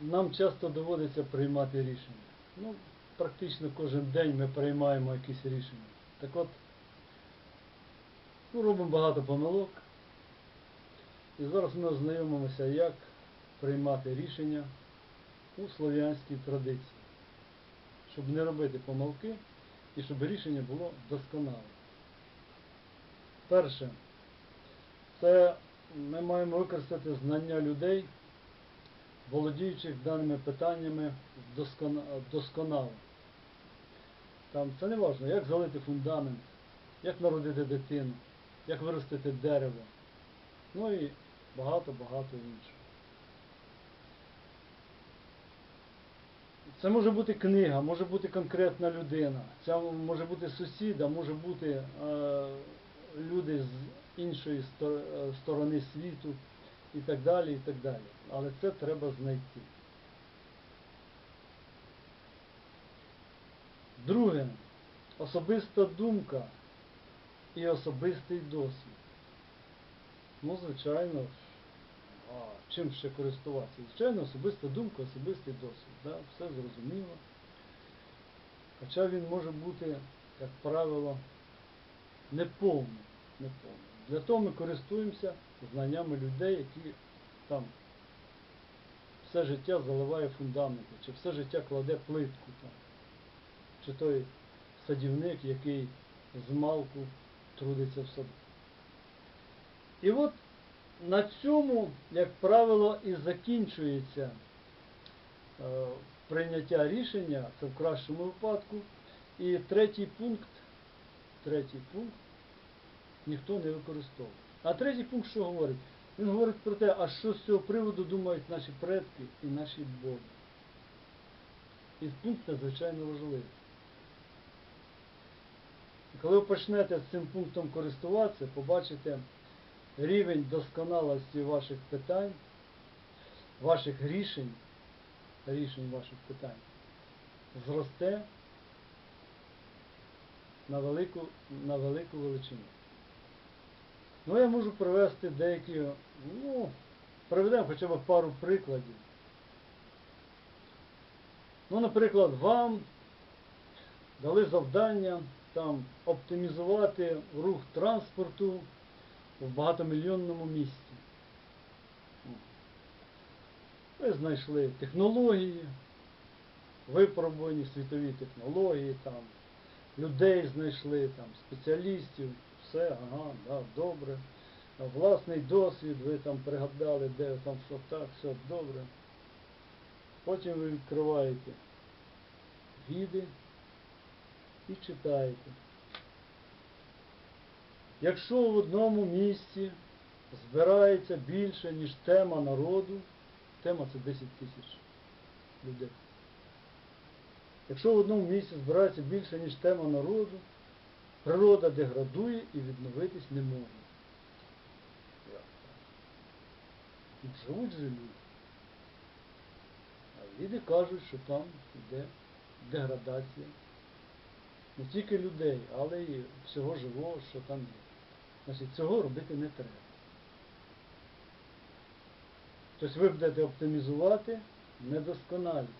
нам часто доводиться приймати рішення. Ну, практично кожен день ми приймаємо якісь рішення. Так от, ну, робимо багато помилок. І зараз ми ознайомимося, як приймати рішення у слов'янській традиції, щоб не робити помилки і щоб рішення було досконале. Перше, це ми маємо використати знання людей, володіючих даними питаннями досконало. Там це не важливо, як залити фундамент, як народити дитину, як виростити дерево, ну і багато-багато іншого. Це може бути книга, може бути конкретна людина, це може бути сусід, а може бути е, люди з іншої е, сторони світу і так далі, і так далі. Але це треба знайти. Друге, особиста думка і особистий досвід. Ну, звичайно, а чим ще користуватися? Звичайно, особиста думка, особистий досвід. Да? Все зрозуміло. Хоча він може бути, як правило, неповним. неповним. Для того ми користуємося знаннями людей, які там все життя заливає фундаменти, чи все життя кладе плитку там, чи той садівник, який з малку трудиться в саду. І от на цьому, як правило, і закінчується е, прийняття рішення, це в кращому випадку. І третій пункт, третій пункт ніхто не використовує. А третій пункт що говорить? Він говорить про те, а що з цього приводу думають наші предки і наші боги. І пункт надзвичайно важливий. Коли ви почнете з цим пунктом користуватися, побачите рівень досконалості ваших питань, ваших рішень, рішень ваших питань зросте на велику, на велику величину. Ну, я можу привести деякі, ну, приведемо хоча б пару прикладів. Ну, наприклад, вам дали завдання там оптимізувати рух транспорту в багатомільйонному місті. Ви знайшли технології, випробувані світові технології, там, людей знайшли, там, спеціалістів, все, ага, да, добре. Власний досвід, ви там пригадали, де там що так, все добре. Потім ви відкриваєте гіди і читаєте. Якщо в одному місці збирається більше, ніж тема народу, тема це 10 тисяч людей. Якщо в одному місці збирається більше, ніж тема народу, природа деградує і відновитись не може. Ну, Живуть же. А люди кажуть, що там йде деградація не тільки людей, але й всього живого, що там є. Значить, цього робити не треба. Тобто ви будете оптимізувати недосконалість.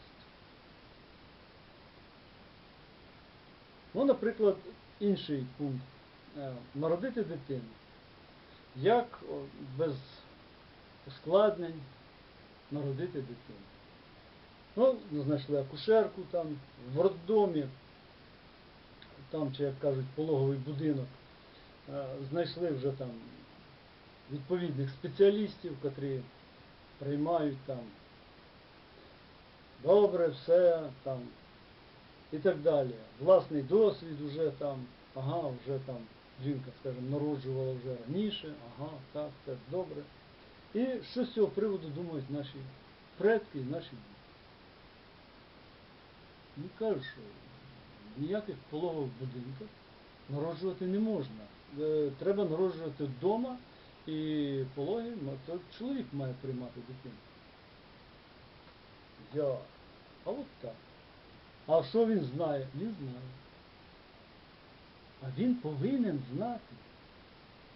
Ну, наприклад, інший пункт. Е, Народити дитину. Як без ускладнень народити дитину? Ну, знайшли акушерку там, в роддомі, там, чи як кажуть, пологовий будинок, е, знайшли вже там відповідних спеціалістів, котрі приймають там добре, все там і так далі. Власний досвід вже там, ага, вже там жінка, скажімо, народжувала вже раніше, ага, так, все добре. І що з цього приводу думають наші предки і наші діти? Ну кажуть, що ніяких пологових будинках народжувати не можна. Е, Треба народжувати вдома і пологи, то чоловік має приймати дитину. Я. А от так. А що він знає? Він знає. А він повинен знати.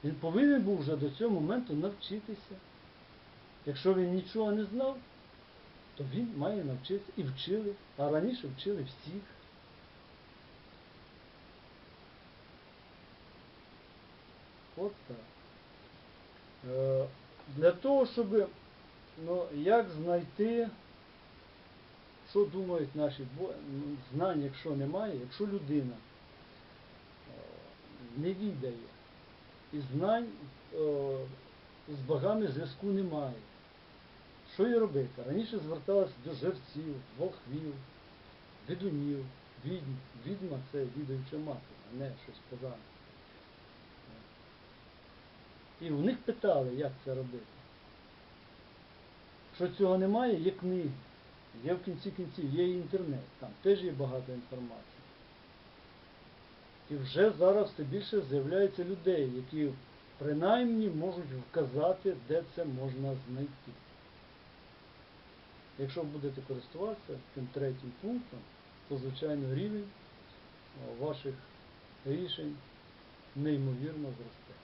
Він повинен був вже до цього моменту навчитися. Якщо він нічого не знав, то він має навчитися і вчили, а раніше вчили всіх. От так. Е, Для того, щоб ну, як знайти, що думають наші знань, якщо немає, якщо людина е, не відає і знань е, з богами зв'язку немає. Що їй робити? Раніше зверталися до жерців, волхвів, відунів, відьм. Відьма це відаюча мати, а не щось погане. І у них питали, як це робити. Що цього немає, є книги. Є в кінці кінців, є інтернет, там теж є багато інформації. І вже зараз все більше з'являється людей, які принаймні можуть вказати, де це можна знайти. Якщо будете користуватися тим третім пунктом, то звичайно рівень ваших рішень неймовірно зросте.